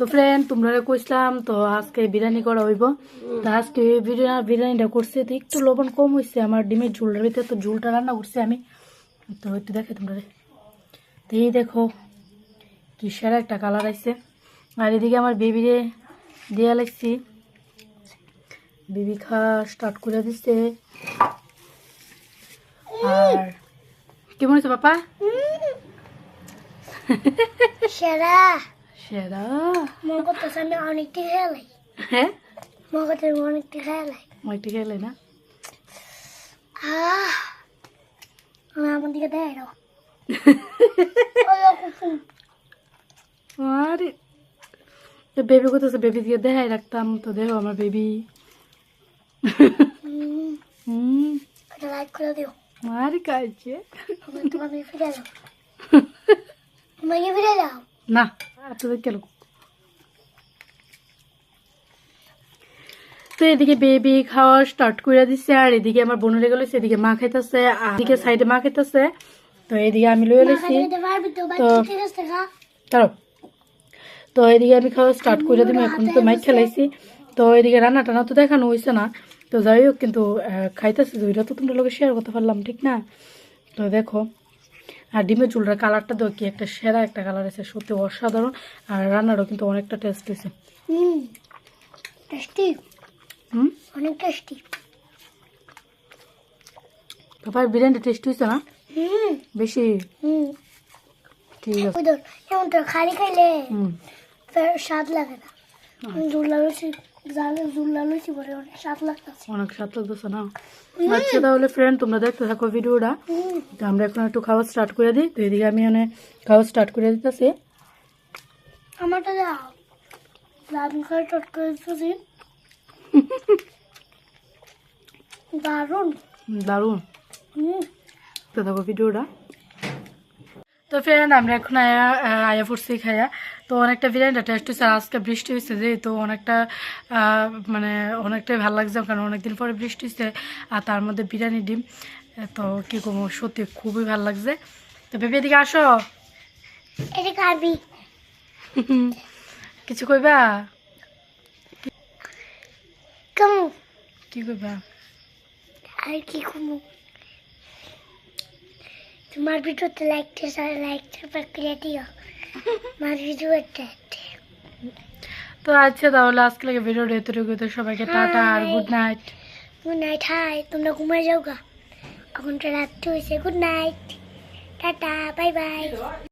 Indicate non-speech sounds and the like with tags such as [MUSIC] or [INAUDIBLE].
তো ফ্রেন্ড তোমরা কইছিলাম, তো আজকে বিরিয়ানি করা হইব। তো আজকে বিরিয়ানি বিরিয়ানিটা করছে, তো একটু লবণ কম হয়েছে আমার ডিমের ঝুলটার ভিতরে তো ঝুলটা রান্না করছি আমি। তো একটু দেখে তোমরা তো এই দেখো, কি সেরা একটা কালার আসছে আর এদিকে আমার বেবিরে দেয়া লাগছি। বেবি খা স্টার্ট করে দিচ্ছে আর কেমন হয়েছে পাপা? সেরা। সেরা মনে করতেছে আমি অনেকটি খেলাই হ্যাঁ মনে করতেছে আমি অনেকটি খেলাই অনেকটা খেলে না আমার দিকে দেয় আরে বেবি কোথাও বেবি দিয়ে দেখাই রাখতাম তো দেখো আমার বেবি হুম লাইক করে দিও আরে কাছে তোমাকে ফিরে দাও আমাকে ফিরে দাও না তো এদিকে বেবি খাওয়া স্টার্ট করে দিচ্ছে আর এদিকে আমার বোন বোনের গেল এদিকে মা খাইতেছে আর এদিকে সাইডে মা খাইতেছে। তো এদিকে আমি লয়ে লইছি। তো বাচ্চা তো- এদিকে আমি খাওয়া স্টার্ট করে দিই এখন তো মাইক খেলাইছি। তো এদিকে রান্না টানা তো দেখানো হয়েছে না। তো যাই হোক কিন্তু খাইতেছি তো ওইটা তো তোমরা লোকে শেয়ার করতে পারলাম ঠিক না? তো দেখো আর ডিমের চুলটার কালারটা দেখো কি একটা সেরা একটা কালার আছে সত্যি অসাধারণ। আর রান্নাটাও কিন্তু অনেকটা টেস্ট হয়েছে। হুম টেস্টি হুম? অনেক টেস্টি বাবার বিরিয়ানিটা টেস্ট হয়েছে না? হুম। বেশি? হুম। ঠিক আছে। এমন তো খালি খাইলে স্বাদ লাগে না। জুল্লা লুচি জালে লুচি বলে? অনেক স্বাদ লাগতেছে। অনেক স্বাদ লাগতেছে না? আচ্ছা তাহলে ফ্রেন্ড তোমরা দেখতে থাকো ভিডিওটা। হুম। তো আমরা এখন একটু খাওয়া স্টার্ট করে দিই। তো এদিকে আমি মানে খাওয়া স্টার্ট করে দিতেছি। আমারটা দাও। করে দিতেছি [LAUGHS] দারুণ। দারুণ। হুম। তো দেখো ভিডিওটা। তো ফ্রেন্ড আমরা এখন আয়া আয়া পড়ছি খাইয়া তো অনেকটা বিরিয়ানিটা টেস্ট হয়েছে আজকে বৃষ্টি হয়েছে যে তো অনেকটা মানে অনেকটাই ভালো লাগছে কারণ অনেকদিন পরে বৃষ্টি হয়েছে আর তার মধ্যে বিরিয়ানি ডিম। তো কী করব সত্যি খুবই ভালো লাগছে। তো ভেবে এদিকে আসো। [LAUGHS] কিছু কইবা? কি কইবা? আর কি কমু? তোমার ভিডিওতে লাইক লাইক করে দিও। আমার ভিডিওতে তো আচ্ছা তাহলে আজকে লাগে ভিডিও এতটুকু। তো সবাইকে টাটা আর good night good night hi. তোমরা ঘুমায় যাও গা। এখন তো রাত্রি হয়েছে good night tata bye bye